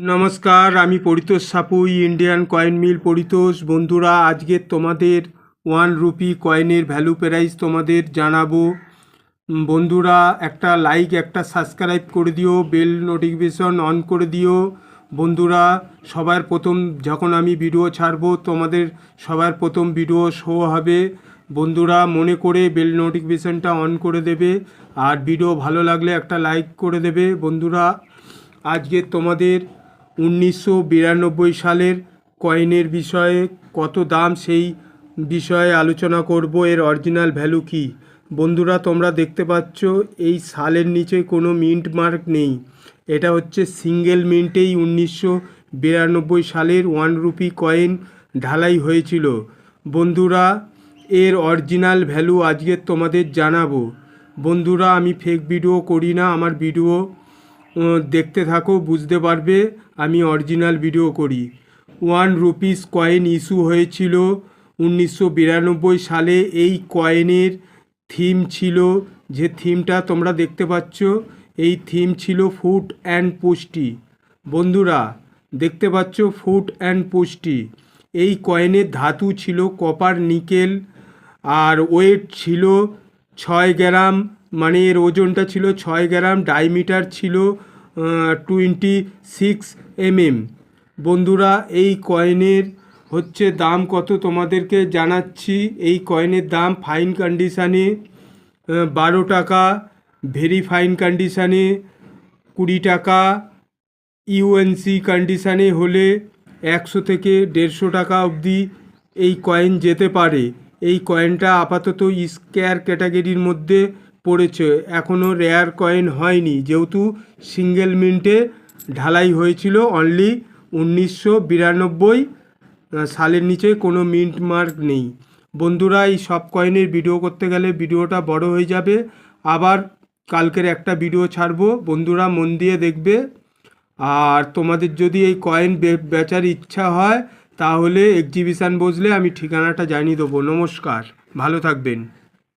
নমস্কার, আমি Paritosh Sapui Indian coin mill Paritosh. বন্ধুরা, আজকে তোমাদের ওয়ান রুপি কয়েনের ভ্যালু প্রাইস তোমাদের জানাব। বন্ধুরা, একটা লাইক, একটা সাবস্ক্রাইব করে দিও, বেল নোটিফিকেশন অন করে দিও। বন্ধুরা, সবার প্রথম যখন আমি ভিডিও ছাড়বো, তোমাদের সবার প্রথম ভিডিও শো হবে। বন্ধুরা, মনে করে বেল নোটিফিকেশনটা অন করে দেবে, আর ভিডিও ভালো লাগলে একটা লাইক করে দেবে। বন্ধুরা, আজকে তোমাদের উনিশশো বিরানব্বই সালের কয়েনের বিষয়ে কত দাম সেই বিষয়ে আলোচনা করব, এর অরিজিনাল ভ্যালু কি? বন্ধুরা, তোমরা দেখতে পাচ্ছ, এই সালের নিচে কোনো মিন্ট মার্ক নেই। এটা হচ্ছে সিঙ্গেল মিন্টেই উনিশশো বিরানব্বই সালের ওয়ান রুপি কয়েন ঢালাই হয়েছিল। বন্ধুরা, এর অরিজিনাল ভ্যালু আজকে তোমাদের জানাব। বন্ধুরা, আমি ফেক ভিডিও করি না, আমার ভিডিও দেখতে থাকো, বুঝতে পারবে, আমি অরিজিনাল ভিডিও করি। ওয়ান রুপিস কয়েন ইস্যু হয়েছিল উনিশশো বিরানব্বই সালে, এই কয়েনের থিম ছিল, যে থিমটা তোমরা দেখতে পাচ্ছ, এই থিম ছিল ফুড অ্যান্ড পুষ্টি বন্ধুরা, দেখতে পাচ্ছ ফুড অ্যান্ড পুষ্টি এই কয়েনের ধাতু ছিল কপার নিকেল আর ওয়েট ছিল ছয় গ্রাম মানে এর ওজনটা ছিল ছয় গ্রাম, ডাইমিটার ছিল টোয়েন্টি সিক্স এমএম বন্ধুরা, এই কয়েনের হচ্ছে দাম কত তোমাদেরকে জানাচ্ছি। এই কয়েনের দাম ফাইন কন্ডিশানে বারো টাকা ভেরি ফাইন কন্ডিশানে কুড়ি টাকা ইউএনসি কন্ডিশানে হলে একশো থেকে দেড়শো টাকা অবধি এই কয়েন যেতে পারে। এই কয়েনটা আপাতত স্কোয়ার ক্যাটাগরির মধ্যে পড়েছে। এখনও রেয়ার কয়েন হয়নি। যেহেতু সিঙ্গেল মিন্টে ঢালাই হয়েছিল অনলি উনিশশো বিরানব্বই সালের নিচে কোনো মিন্ট মার্ক নেই। বন্ধুরা, এই সব কয়েনের ভিডিও করতে গেলে ভিডিওটা বড় হয়ে যাবে। আবার কালকের একটা ভিডিও ছাড়বো। বন্ধুরা, মন দিয়ে দেখবে। আর তোমাদের যদি এই কয়েন বেচার ইচ্ছা হয়, তাহলে এক্সিবিশান বসলে আমি ঠিকানাটা জানিয়ে দেবো। নমস্কার। ভালো থাকবেন।